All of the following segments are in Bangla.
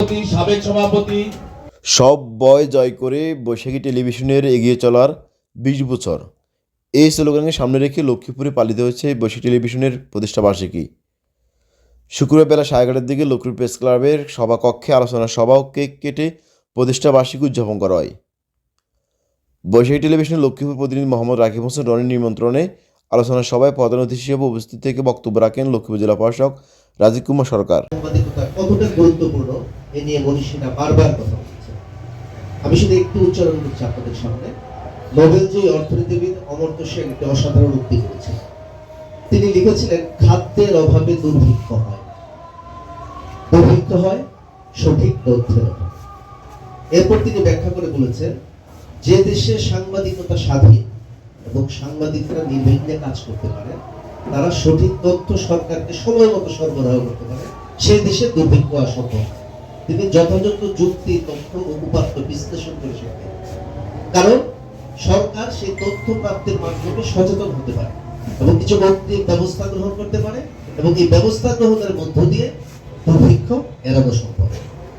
সভাপতি, সাবেক সভাপতি। সব বয় জয় করে বৈশাখী টেলিভিশনের এগিয়ে চলার বিশ বছর। এই স্লোগানকে সামনে রেখে লক্ষ্মীপুরে পালিত হয়েছে বৈশাখী টেলিভিশনের প্রতিষ্ঠা বার্ষিকী। শুক্রবার বেলা সাড়ে এগারোটার দিকে লক্ষ্মীপুর প্রেস ক্লাবের সভাকক্ষে আলোচনা সভা ও কেক কেটে প্রতিষ্ঠা বার্ষিকী উদযাপন করা হয়। বৈশাখী টেলিভিশনের লক্ষ্মীপুর প্রতিনিধি মোহাম্মদ রাকিব হোসেন রনির নিমন্ত্রণে আলোচনা সভায় প্রধান অতিথি হিসেবে উপস্থিত থেকে বক্তব্য রাখেন লক্ষ্মীপুর জেলা প্রশাসক রাজীব কুমার সরকার। কতটা গুরুত্বপূর্ণ? এ নিয়ে মনীষীরা বারবার কথা বলছে। আমি শুধু একটু উচ্চারণ করছি আপনাদের সামনে। নোবেলজয়ী অর্থনীতিবিদ অমর্ত্য সেন একটি অসাধারণ উক্তি করেছেন। তিনি লিখেছিলেন, খাদ্যের অভাবে দুর্ভিক্ষ হয়। দুর্ভিক্ষ হয়, সঠিক তথ্যের অভাবে। এরপর তিনি ব্যাখ্যা করে বলেছেন, যে দেশে সাংবাদিকতা স্বাধীন এবং সাংবাদিকরা নির্বিঘ্নে কাজ করতে পারে, তারা সঠিক তথ্য সরকারকে সময় মতো সরবরাহ করতে পারে, সেই দেশে দুর্ভিক্ষ অসম্ভব তিনি যথাযথ যুক্তি, তথ্য উপাত্ত বিশ্লেষণ করে সেখানে কারণ সরকার সেই তথ্য প্রাপ্তির মাধ্যমে সচেতন হতে পারে এবং কিছু মৌখিক ব্যবস্থা গ্রহণ করতে পারে এবং এই ব্যবস্থা গ্রহণের মধ্য দিয়ে দুর্ভিক্ষ এড়ানো সম্ভব।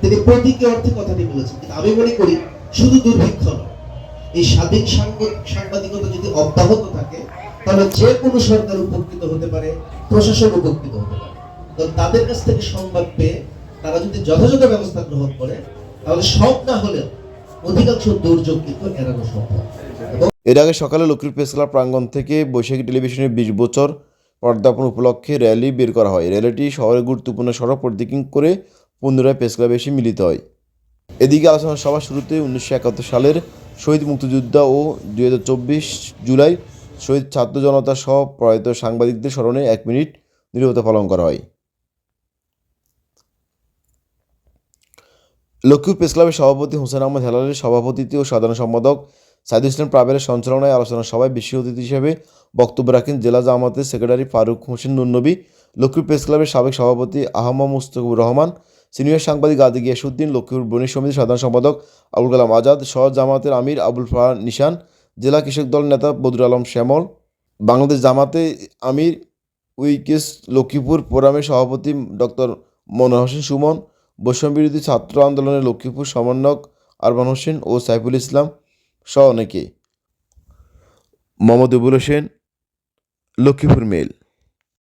তিনি প্রতীকী অর্থে কথাটি বলেছেন, কিন্তু আমি মনে করি শুধু দুর্ভিক্ষ নয়। এই স্বাধীন সাংব- সাংবাদিকতা যদি অব্যাহত থাকে, তাহলে যে কোনো সরকার উপকৃত হতে পারে, প্রশাসন উপকৃত হতে পারে। তাদের কাছ থেকে সংবাদ পেয়ে তারা যদি যথাযথ ব্যবস্থা গ্রহণ করে, তাহলে সব না হলেও অধিকাংশ দুর্যোগ কিন্তু এড়ানো সম্ভব। এর আগে সকালে লক্ষ্মীর প্রেস ক্লাব প্রাঙ্গণ থেকে বৈশাখী টেলিভিশনের বিশ বছর পর্দাপন উপলক্ষে র্যালি বের করা হয়। র্যালিটি শহরের গুরুত্বপূর্ণ সড়ক প্রদক্ষিণ করে পুনরায় প্রেস ক্লাবে এসে মিলিত হয়। এদিকে আলোচনা সভা শুরুতে উনিশশো একাত্তর সালের শহীদ মুক্তিযোদ্ধা ও দুই হাজার চব্বিশ জুলাই শহীদ ছাত্র জনতা সহ প্রয়াত সাংবাদিকদের স্মরণে এক মিনিট নীরবতা পালন করা হয়। লক্ষ্মীপুর প্রেস ক্লাবের সভাপতি হোসেন আহমদ হেলালের সভাপতিত্বে ও সাধারণ সম্পাদক সাইদুল ইসলাম প্রাবেলের সঞ্চালনায় আলোচনা সভায় বিশেষ অতিথি হিসেবে বক্তব্য রাখেন জেলা জামাতের সেক্রেটারি ফারুক হোসেন নুন্নবী লক্ষ্মীপুর প্রেস ক্লাবের সাবেক সভাপতি আহমদ মুস্তফুর রহমান, সিনিয়র সাংবাদিক আদি গিয়াসুদ্দিন লক্ষ্মীপুর বণিক সমিতির সাধারণ সম্পাদক আবুল কালাম আজাদ, সহ জামাতের আমির আবুল ফাহার নিশান, জেলা কৃষক দল নেতা বদরুল আলম শ্যামল, বাংলাদেশ জামাতে আমির উইকেস লক্ষ্মীপুর ফোরামের সভাপতি ডক্টর মনোহর হোসেন সুমন বৈষম্যবিরোধী ছাত্র আন্দোলনের লক্ষ্মীপুর সমন্বয়ক আরবান হোসেন ও সাইফুল ইসলাম সহ অনেকে। মোহাম্মদ ইবুল হোসেন, লক্ষ্মীপুর মেল।